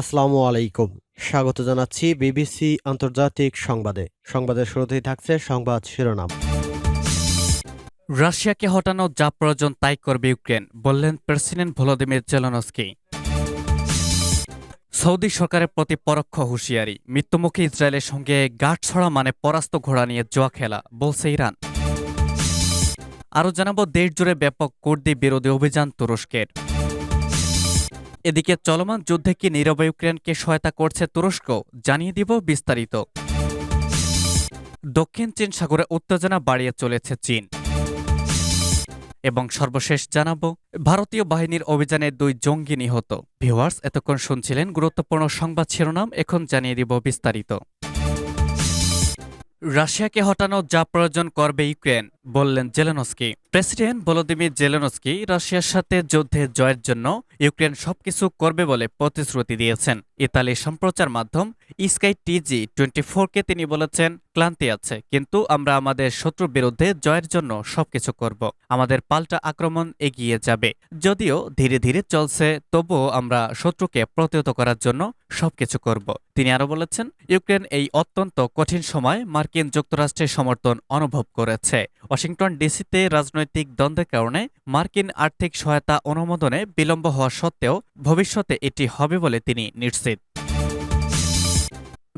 আসসালামু আলাইকুম। স্বাগত জানাচ্ছি বিবিসি আন্তর্জাতিক সংবাদে। সংবাদের শুরুতেই থাকছে সংবাদ শিরোনাম। রাশিয়াকে হটানো যা প্রয়োজন তাই করবে ইউক্রেন বললেন প্রেসিডেন্ট ভলোদিমির জেলনস্কি। সৌদি সরকারের প্রতি পরোক্ষ হুঁশিয়ারি, মৃত্যুমুখী ইসরায়েলের সঙ্গে গাঁট ছড়া মানে পরাস্ত ঘোড়া নিয়ে জোয়া খেলা, বলছে ইরান। আরও জানাব দেশ জুড়ে ব্যাপক কুর্দি বিরোধী অভিযান তুরস্কের। এদিকে চলমান যুদ্ধে কি নীরব ইউক্রেনকে সহায়তা করছে তুরস্ক, জানিয়ে দিব বিস্তারিত। দক্ষিণ চীন সাগরে উত্তেজনা বাড়িয়ে চলেছে চীন। এবং সর্বশেষ জানাব, ভারতীয় বাহিনীর অভিযানে দুই জঙ্গি নিহত। ভিওয়ার্স এতক্ষণ শুনছিলেন গুরুত্বপূর্ণ সংবাদ শিরোনাম, এখন জানিয়ে দিব বিস্তারিত। রাশিয়াকে হটানো যা প্রয়োজন করবে ইউক্রেন। বললেন জেলেনস্কি। প্রেসিডেন্ট ভলোদিমির জেলেনস্কি রাশিয়ার সাথে যুদ্ধে জয়ের জন্য ইউক্রেন সবকিছু করবে বলে প্রতিশ্রুতি দিয়েছেন। ইতালির সম্প্রচার মাধ্যম স্কাই টিজি টোয়েন্টি ফোরকে তিনি বলেছেন, ক্লান্তি আছে, কিন্তু আমরা আমাদের শত্রুর বিরুদ্ধে জয়ের জন্য সবকিছু করব। আমাদের পাল্টা আক্রমণ এগিয়ে যাবে। যদিও ধীরে ধীরে চলছে, তবুও আমরা শত্রুকে প্রতিহত করার জন্য সবকিছু করব। তিনি আরও বলেছেন, ইউক্রেন এই অত্যন্ত কঠিন সময় মার্কিন যুক্তরাষ্ট্রের সমর্থন অনুভব করেছে। ওয়াশিংটন ডিসিতে রাজনৈতিক দ্বন্দ্বের কারণে মার্কিন আর্থিক সহায়তা অনুমোদনে বিলম্ব হওয়া সত্ত্বেও ভবিষ্যতে এটি হবে বলে তিনি নিশ্চিত।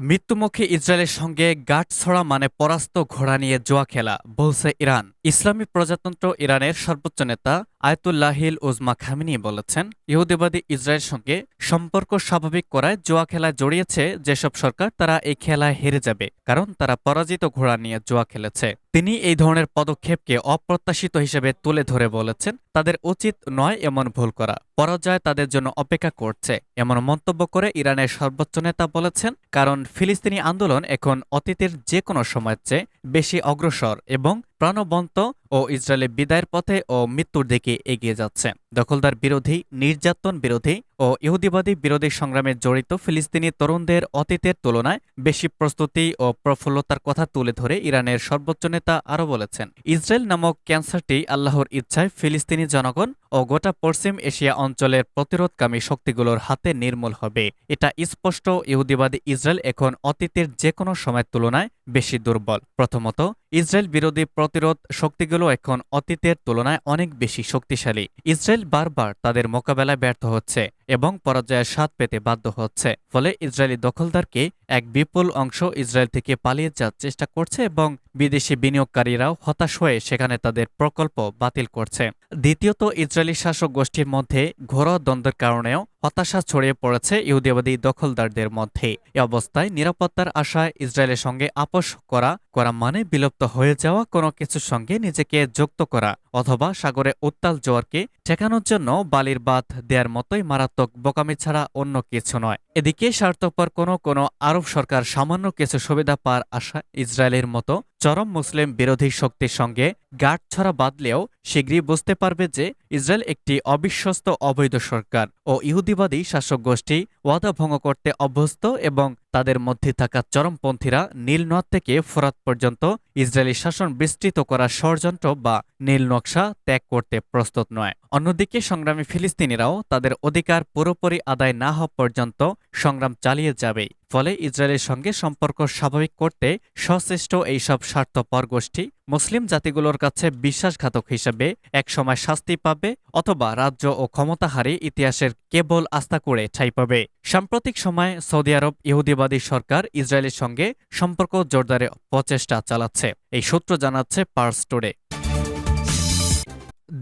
মৃত্যুমুখী ইসরায়েলের সঙ্গে গাট ছড়া মানে পরাস্ত ঘোড়া নিয়ে জোয়া খেলা, বলছে ইরান। ইসলামী প্রজাতন্ত্র ইরানের সর্বোচ্চ নেতা আয়তুল্লাহিল উজমা খামিনি বলেছেন, ইহুদিবাদী ইসরায়েলের সঙ্গে সম্পর্ক স্বাভাবিক করায় জোয়া খেলায় জড়িয়েছে। যেসব সরকার, তারা এই খেলায় হেরে যাবে, কারণ তারা পরাজিত ঘোড়া নিয়ে জোয়া খেলেছে। তিনি এই ধরনের পদক্ষেপকে অপ্রত্যাশিত হিসেবে তুলে ধরে বলেছেন, তাদের উচিত নয় এমন ভুল করা। পরাজয় তাদের জন্য অপেক্ষা করছে। এমন মন্তব্য করে ইরানের সর্বোচ্চ নেতা বলেছেন, কারণ ফিলিস্তিনি আন্দোলন এখন অতীতের যে কোনো সময়ের চেয়ে বেশি অগ্রসর এবং প্রাণবন্ত ও ইসরায়েলের বিদায়ের পথে ও মৃত্যুর দিকে এগিয়ে যাচ্ছে। দখলদার বিরোধী নির্যাতন বিরোধী ও ইহুদিবাদী বিরোধী সংগ্রামে জড়িত ফিলিস্তিনি তরুণদের অতীতের তুলনায় বেশি প্রস্তুতি ও প্রফুল্লতার কথা তুলে ধরে ইরানের সর্বোচ্চ নেতা আরও বলেছেন, ইসরায়েল নামক ক্যান্সারটি আল্লাহর ইচ্ছায় ফিলিস্তিনি জনগণ ও গোটা পশ্চিম এশিয়া অঞ্চলের প্রতিরোধকামী শক্তিগুলোর হাতে নির্মূল হবে। এটা স্পষ্ট, ইহুদিবাদী ইসরায়েল এখন অতীতের যে কোনো সময়ের তুলনায় বেশি দুর্বল। প্রথমত, ইসরায়েল বিরোধী প্রতিরোধ শক্তিগুলো এখন অতীতের তুলনায় অনেক বেশি শক্তিশালী। ইসরায়েল বারবার তাদের মোকাবেলায় ব্যর্থ হচ্ছে। এবং পরাজয়ের স্বাদ পেতে বাধ্য হচ্ছে। ফলে ইসরায়েলি দখলদারকে এক বিপুল অংশ ইসরায়েল থেকে পালিয়ে যাওয়ার চেষ্টা করছে এবং বিদেশি বিনিয়োগকারীরাও হতাশ হয়ে সেখানে তাদের প্রকল্প বাতিল করছে। দ্বিতীয়ত, ইসরায়েলি শাসক গোষ্ঠীর মধ্যে ঘোড়া দ্বন্দ্বের কারণেও হতাশা ছড়িয়ে পড়েছে ইহুদিবাদী দখলদারদের মধ্যে। এ অবস্থায় নিরাপত্তার আশায় ইসরায়েলের সঙ্গে আপোষ করা করা মানে বিলুপ্ত হয়ে যাওয়া কোনো কিছুর সঙ্গে নিজেকে যুক্ত করা, অথবা সাগরে উত্তাল জোয়ারকে ঠেকানোর জন্য বালির বাঁধ দেয়ার মতোই মারাত্মক বোকামি ছাড়া অন্য কিছু নয়। এদিকে স্বার্থপর কোনো কোনো আরব সরকার সামান্য কিছু সুবিধা পাওয়ার আশা ইসরায়েলের মতো চরম মুসলিম বিরোধী শক্তির সঙ্গে গাঠ ছড়া বাঁধলেও শীঘ্রই বুঝতে পারবে যে ইসরায়েল একটি অবিশ্বস্ত অবৈধ সরকার ও ইহুদিবাদী শাসক গোষ্ঠী ওয়াদা ভঙ্গ করতে অভ্যস্ত এবং তাদের মধ্যে থাকা চরমপন্থীরা নীলনদ থেকে ফোরাত পর্যন্ত ইসরায়েলি শাসন বিস্তৃত করার ষড়যন্ত্র বা নীল নকশা ত্যাগ করতে প্রস্তুত নয়। অন্যদিকে সংগ্রামী ফিলিস্তিনিরাও তাদের অধিকার পুরোপুরি আদায় না হওয়া পর্যন্ত সংগ্রাম চালিয়ে যাবে। ফলে ইসরায়েলের সঙ্গে সম্পর্ক স্বাভাবিক করতে সচেষ্ট এইসব স্বার্থপর গোষ্ঠী মুসলিম জাতিগুলোর কাছে বিশ্বাসঘাতক হিসেবে একসময় শাস্তি পাবে অথবা রাজ্য ও ক্ষমতাহারী ইতিহাসের কেবল আস্থা করে ঠাই পাবে। সাম্প্রতিক সময়ে সৌদি আরব ইহুদিবাদী সরকার ইসরায়েলের সঙ্গে সম্পর্ক জোরদারে প্রচেষ্টা চালাচ্ছে, এই সূত্র জানাচ্ছে পার্স টুডে।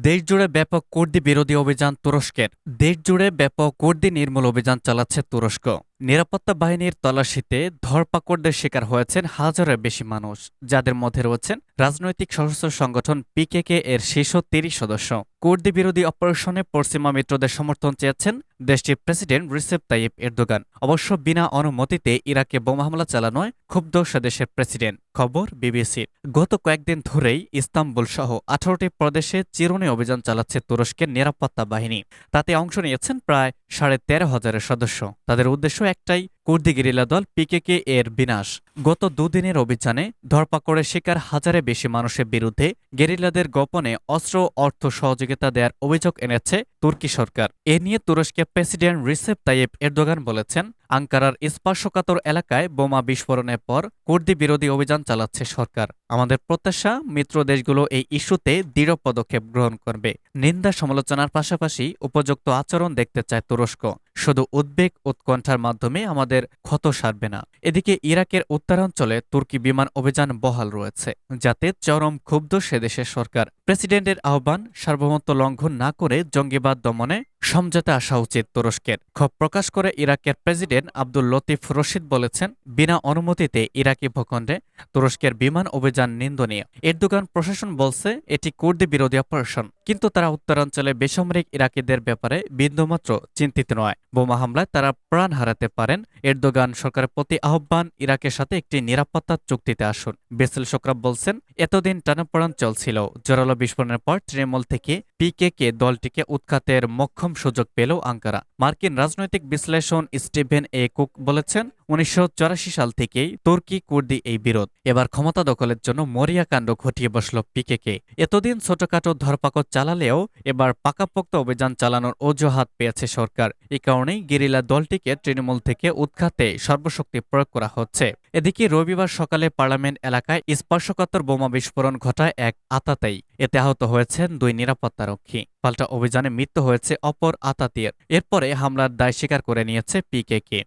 দেশজুড়ে ব্যাপক কুর্দি বিরোধী অভিযান তুরস্কের। দেশজুড়ে ব্যাপক কুর্দি নির্মূল অভিযান চালাচ্ছে তুরস্ক। নিরাপত্তা বাহিনীর তল্লাশিতে ধরপাকড়দের শিকার হয়েছেন হাজারের বেশি মানুষ, যাদের মধ্যে রয়েছেন রাজনৈতিক সশস্ত্র সংগঠন পিকেকে এর শীর্ষ তিরিশ সদস্য। কুর্দি বিরোধী অপারেশনে পশ্চিমা মিত্রদের সমর্থন চেয়েছেন দেশটির প্রেসিডেন্ট রিসেপ তাইয়েব এরদোগান। অবশ্য বিনা অনুমতিতে ইরাকে বোমা হামলা চালানোয় ক্ষুব্ধ সেদেশের প্রেসিডেন্ট। খবর বিবিসির। গত কয়েকদিন ধরেই ইস্তাম্বুল সহ আঠারোটি প্রদেশে চিরুনি অভিযান চালাচ্ছে তুরস্কের নিরাপত্তা বাহিনী। তাতে অংশ নিয়েছেন প্রায় সাড়ে তেরো হাজারের সদস্য। তাদের উদ্দেশ্য একটাই কুর্দি গেরিলা দল পিকেকে এর বিনাশ। গত দুদিনের অভিযানে ধরপাকড়ের শিকার হাজারে বেশি মানুষের বিরুদ্ধে গেরিলাদের গোপনে অস্ত্র অর্থ সহযোগিতা দেওয়ার অভিযোগ এনেছে তুর্কি সরকার। এ নিয়ে তুরস্কের প্রেসিডেন্ট রিসেপ তাইয়েব এরদোগান বলেছেন, আঙ্কারার স্পর্শকাতর এলাকায় বোমা বিস্ফোরণের পর কুর্দি বিরোধী অভিযান চালাচ্ছে সরকার। আমাদের প্রত্যাশা, মিত্র দেশগুলো এই ইস্যুতে দৃঢ় পদক্ষেপ গ্রহণ করবে। নিন্দা সমালোচনার পাশাপাশি উপযুক্ত আচরণ দেখতে চায় তুরস্ক। শুধু উদ্বেগ উৎকণ্ঠার মাধ্যমে আমাদের ক্ষত সারবে না। এদিকে ইরাকের উত্তরাঞ্চলে তুর্কি বিমান অভিযান বহাল রয়েছে, যাতে চরম ক্ষুব্ধ সে দেশের সরকার। প্রেসিডেন্টের আহ্বান সার্বভৌমত্ব লঙ্ঘন না করে জঙ্গিবাদ দমনে সমঝোতা আসা উচিত তুরস্কের। ক্ষোভ প্রকাশ করে ইরাকের প্রেসিডেন্ট আব্দুল লতিফ রশিদ বলেছেন, বিনা অনুমতিতে ইরাকি ভূখণ্ডে তুরস্কের বিমান অভিযান নিন্দনীয়। এরদোগান প্রশাসন বলছে, এটি কুর্দি বিরোধী অপারেশন। কিন্তু তারা উত্তরাঞ্চলে বেসামরিক ইরাকিদের ব্যাপারে বিন্দুমাত্র চিন্তিত নয়। বোমা হামলায় তারা প্রাণ হারাতে পারেন। এরদোগান সরকারের প্রতি আহ্বান, ইরাকের সাথে একটি নিরাপত্তা চুক্তিতে আসুন। বেসেল শোকরাব বলছেন, এতদিন টানাপড়ান চলছিল। জোরালো বিস্ফোরণের পর তৃণমূল থেকে পিকেকে দলটিকে উৎখাতের মক্ষম সুযোগ পেল আঙ্কারা। মার্কিন রাজনৈতিক বিশ্লেষণ স্টিভেন এ কুক বলেছেন উনিশশো চুরাশি সাল থেকেই তুর্কি কুর্দি এই বিরোধ। এবার ক্ষমতা দখলের জন্য মরিয়া কাণ্ড ঘটিয়ে বসল পিকেকে। এতদিন ছোটখাটো ধরপাকড় চালালেও এবার পাকাপোক্ত অভিযান চালানোর অজুহাত পেয়েছে সরকার। এ কারণেই গেরিলা দলটিকে তৃণমূল থেকে উৎখাতে সর্বশক্তি প্রয়োগ করা হচ্ছে। এদিকে রবিবার সকালে পার্লামেন্ট এলাকায় স্পর্শকাতর বোমা বিস্ফোরণ ঘটায় এক আতাতেই। এতে আহত হয়েছেন দুই নিরাপত্তারক্ষী। পাল্টা অভিযানে মৃত্যু হয়েছে অপর আতাতিয়ের এরপরে হামলার দায় স্বীকার করে নিয়েছে পিকেকে।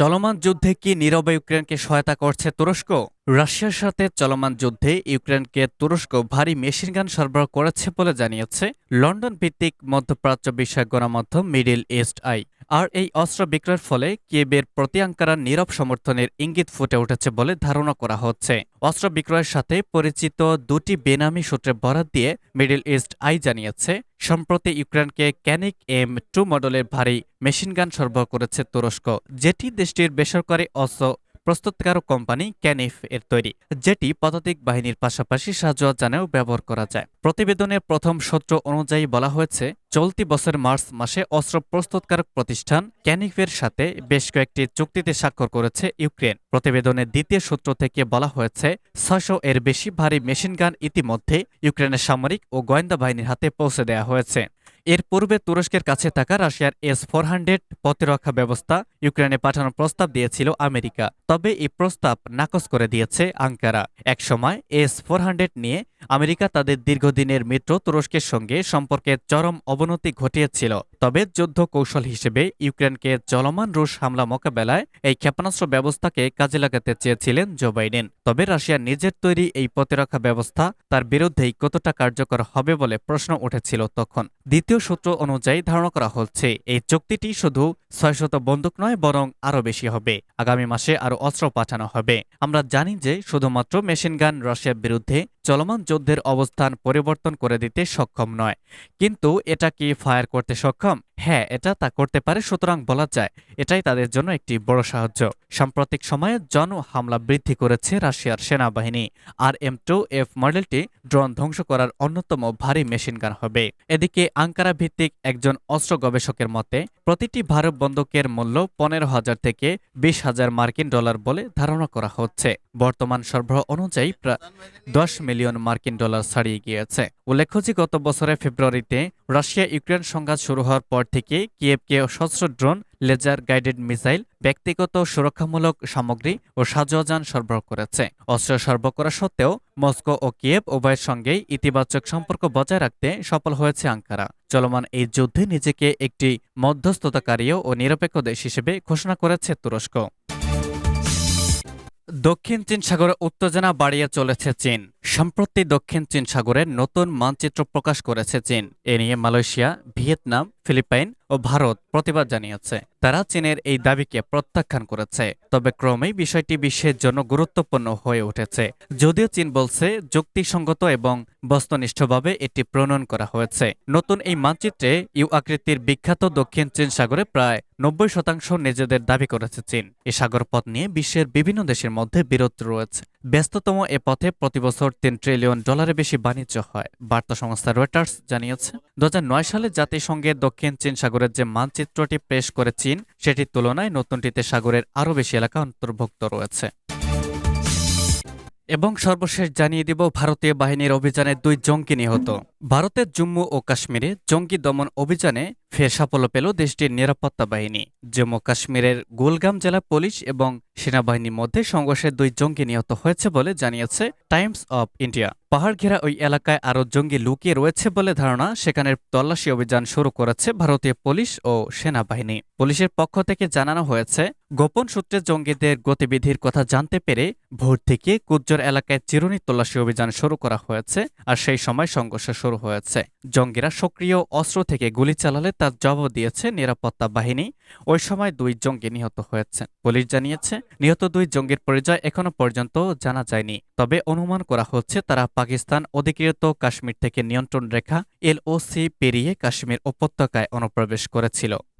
চলমান যুদ্ধে কি নীরবে ইউক্রেনকে সহায়তা করছে তুরস্ক? রাশিয়ার সাথে চলমান যুদ্ধে ইউক্রেনকে তুরস্ক ভারী মেশিনগান সরবরাহ করেছে বলে জানিয়েছে লন্ডন ভিত্তিক মধ্যপ্রাচ্য বিষয়ক গণমাধ্যম মিডিল ইস্ট আই। আর এই অস্ত্র বিক্রয়ের ফলে কিয়েবের প্রতি আঙ্কারার নীরব সমর্থনের ইঙ্গিত ফুটে উঠেছে বলে ধারণা করা হচ্ছে। অস্ত্র বিক্রয়ের সাথে পরিচিত দুটি বেনামি সূত্রে বরাত দিয়ে মিডিল ইস্ট আই জানিয়েছে, সম্প্রতি ইউক্রেনকে ক্যানিক এম টু মডেলের ভারী মেশিনগান সরবরাহ করেছে তুরস্ক, যেটি দেশটির বেসরকারি অস্ত্র প্রস্তুতকারক কোম্পানি ক্যানিফ এর তৈরি, যেটি পদাতিক বাহিনীর পাশাপাশি সাজোয়াজানেও ব্যবহার করা যায়। প্রতিবেদনের প্রথম সূত্র অনুযায়ী বলা হয়েছে, চলতি বছর মার্চ মাসে অস্ত্র প্রস্তুতকারক প্রতিষ্ঠান ক্যানিফের সাথে বেশ কয়েকটি চুক্তিতে স্বাক্ষর করেছে ইউক্রেন। প্রতিবেদনের দ্বিতীয় সূত্র থেকে বলা হয়েছে, ছয়শো এর বেশি ভারী মেশিনগান ইতিমধ্যে ইউক্রেনের সামরিক ও গোয়েন্দা বাহিনীর হাতে পৌঁছে দেওয়া হয়েছে। এর পূর্বে তুরস্কের কাছে থাকা রাশিয়ার এস ফোর হান্ড্রেড প্রতিরক্ষা ব্যবস্থা ইউক্রেনে পাঠানোর প্রস্তাব দিয়েছিল আমেরিকা। তবে এই প্রস্তাব নাকচ করে দিয়েছে আঙ্কারা। একসময় এস ফোর হান্ড্রেড নিয়ে আমেরিকা তাদের দীর্ঘদিনের মিত্র তুরস্কের সঙ্গে সম্পর্কের চরম অবনতি ঘটিয়েছিল। তবে যুদ্ধ কৌশল হিসেবে ইউক্রেনকে চলমান রুশ হামলা মোকাবেলায় এই ক্ষেপণাস্ত্র ব্যবস্থাকে কাজে লাগাতে চেয়েছিলেন জো বাইডেন। তবে রাশিয়ার নিজের তৈরি এই প্রতিরক্ষা ব্যবস্থা তার বিরুদ্ধেই কতটা কার্যকর হবে বলে প্রশ্ন উঠেছিল তখন। দ্বিতীয় সূত্র অনুযায়ী ধারণা করা হচ্ছে, এই চুক্তিটি শুধু ছয়শত বন্দুক নয়, বরং আরও বেশি হবে। আগামী মাসে আরও অস্ত্র পাঠানো হবে। আমরা জানি যে শুধুমাত্র মেশিনগান রাশিয়ার বিরুদ্ধে চলমান যুদ্ধের অবস্থান পরিবর্তন করে দিতে সক্ষম নয়। কিন্তু এটা কি ফায়ার করতে সক্ষম? হ্যাঁ এটা তা করতে পারে, সুতরাং বলা যায়, এটাই তাদের জন্য একটি বড় সাহায্য। সাম্প্রতিক সময়ে জন হামলা বৃদ্ধি করেছে রাশিয়ার সেনাবাহিনী। আর এম টু এফ মডেলটি ড্রোন ধ্বংস করার অন্যতম ভারী মেশিনগান হবে। এদিকে আঙ্কারা ভিত্তিক একজন অস্ত্র গবেষকের মতে, প্রতিটি ভারত বন্দুকের মূল্য পনেরো হাজার থেকে বিশ হাজার মার্কিন ডলার বলে ধারণা করা হচ্ছে। বর্তমান সরবরাহ অনুযায়ী প্রায় দশ মিলিয়ন মার্কিন ডলার ছাড়িয়ে গিয়েছে। উল্লেখ্য যে গত বছরের ফেব্রুয়ারিতে রাশিয়া ইউক্রেন সংঘাত শুরু হওয়ার পর থেকে কিয়েভকে সশস্ত্র ড্রোন, লেজার গাইডেড মিসাইল, ব্যক্তিগত সুরক্ষামূলক সামগ্রী ও সাজোয়াজান সরবরাহ করেছে। অস্ত্র সরবরাহ করা সত্ত্বেও মস্কো ও কিয়েভ উভয়ের সঙ্গেই ইতিবাচক সম্পর্ক বজায় রাখতে সফল হয়েছে আঙ্কারা। চলমান এই যুদ্ধে নিজেকে একটি মধ্যস্থতাকারীও ও নিরপেক্ষ দেশ হিসেবে ঘোষণা করেছে তুরস্ক। দক্ষিণ চীন সাগরে উত্তেজনা বাড়িয়ে চলেছে চীন। সম্প্রতি দক্ষিণ চীন সাগরের নতুন মানচিত্র প্রকাশ করেছে চীন। এ নিয়ে মালয়েশিয়া, ভিয়েতনাম, ফিলিপাইন ও ভারত প্রতিবাদ জানিয়েছে। তারা চীনের এই দাবিকে প্রত্যাখ্যান করেছে। তবে ক্রমেই বিষয়টি বিশ্বের জন্য গুরুত্বপূর্ণ হয়ে উঠেছে। যদিও চীন বলছে, যুক্তিসঙ্গত এবং বস্তুনিষ্ঠভাবে এটি প্রণয়ন করা হয়েছে। নতুন এই মানচিত্রে ইউ আকৃতির বিখ্যাত দক্ষিণ চীন সাগরে প্রায় নব্বই শতাংশ নিজেদের দাবি করেছে চীন। এ সাগর পথ নিয়ে বিশ্বের বিভিন্ন দেশের মধ্যে বিরোধ রয়েছে। ব্যস্ততম এ পথে প্রতিবছর তিন ট্রিলিয়ন ডলারের বেশি বাণিজ্য হয়, বার্তা সংস্থা রয়টার্স জানিয়েছে। দু সালে জাতিসংঘের দক্ষিণ চীন সাগরের যে মানচিত্রটি পেশ করে চীন, সেটির তুলনায় নতুনটিতে সাগরের আরও বেশি এলাকা অন্তর্ভুক্ত রয়েছে। এবং সর্বশেষ জানিয়ে দিব, ভারতীয় বাহিনীর অভিযানে দুই জঙ্গি নিহত। ভারতের জম্মু ও কাশ্মীরে জঙ্গি দমন অভিযানে ফের সাফল্য পেল দেশটির নিরাপত্তা বাহিনী। জম্মু কাশ্মীরের গুলগাম জেলা পুলিশ এবং সেনাবাহিনীর মধ্যে সংঘর্ষে দুই জঙ্গি নিহত হয়েছে বলে জানিয়েছে টাইমস অব ইন্ডিয়া। পাহাড় ঘেরা ওই এলাকায় আরও জঙ্গি লুকিয়ে রয়েছে বলে ধারণা সেখানে তল্লাশি অভিযান শুরু করেছে ভারতীয় পুলিশ ও সেনাবাহিনী। পুলিশের পক্ষ থেকে জানানো হয়েছে, গোপন সূত্রে জঙ্গিদের গতিবিধির কথা জানতে পেরে ভোর থেকে কুজ্জর এলাকায় চিরুনি তল্লাশি অভিযান শুরু করা হয়েছে আর সেই সময় সংঘর্ষ শুরু হয়েছে। জঙ্গিরা সক্রিয় অস্ত্র থেকে গুলি চালালে তার জবাব দিয়েছে নিরাপত্তা বাহিনী। ওই সময় দুই জঙ্গি নিহত হয়েছে। পুলিশ জানিয়েছে, নিহত দুই জঙ্গির পরিচয় এখনও পর্যন্ত জানা যায়নি। তবে অনুমান করা হচ্ছে তারা পাকিস্তান অধিকৃত কাশ্মীর থেকে নিয়ন্ত্রণ রেখা, এলওসি পেরিয়ে কাশ্মীর উপত্যকায় অনুপ্রবেশ করেছিল।